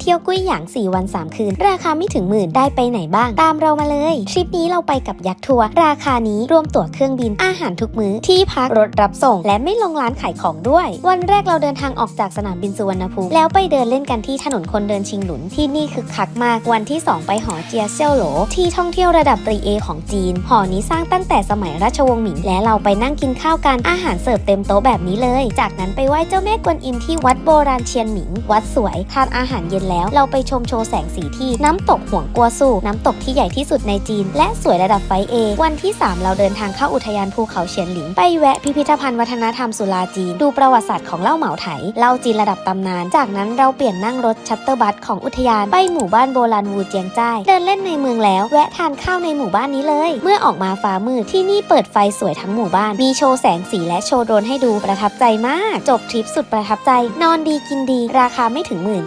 เที่ยวกุ้ยหยาง 4 วัน 3 คืน ราคาไม่ถึงหมื่นได้ไปไหนบ้าง ตามเรามาเลย ทริปนี้เราไปกับยักษ์ทัวร์ราคานี้รวมตั๋วเครื่องบินอาหารทุกมื้อที่พักรถรับส่ง และไม่ลงร้านขายของด้วย วันแรกเราเดินทางออกจากสนามบินสุวรรณภูมิแล้วไปเดินเล่นกันที่ถนนคนเดินชิงหลุนที่นี่คึกคักมาก วันที่ 2 ไปหอเจียเซี่ยวโหลที่ท่องเที่ยวระดับตรีเอของจีน หอนี้สร้างตั้งแต่สมัยราชวงศ์หมิงและเราไปนั่งกินข้าวกันอาหารเสิร์ฟเต็มโต๊ะแบบนี้เลย จากนั้นไปไหว้เจ้าแม่กวนอิมที่วัดโบราณเชียนหมิง วัดสวยทานอาหารเย็นย็นแล้ว เราไปชมโชว์แสงสีที่น้ำตกห่วงกัวสู่ น้ำตกที่ใหญ่ที่สุดในจีน และสวยระดับไฟเอ วันที่ 3 เราเดินทางเข้าอุทยานภูเขาเฉียนหลิง ไปแวะพิพิธภัณฑ์วัฒนธรรมสุราจีน ดูประวัติศาสตร์ของเล่าเหมาไถ เล่าจีนระดับตำนาน จากนั้นเราเปลี่ยนนั่งรถชัตเตอร์บัสของอุทยานไปหมู่บ้านโบราณวูเจียงจ้ายเดินเล่นในเมืองแล้วแวะทานข้าวในหมู่บ้านนี้เลย เมื่อออกมาฟ้ามืดที่นี่เปิดไฟสวยทั้งหมู่บ้าน มีโชว์แสงสีและโชว์โดรนให้ดูประทับใจมาก จบทริปสุดประทับใจ นอนดีกินดี ราคาไม่ถึงหมื่น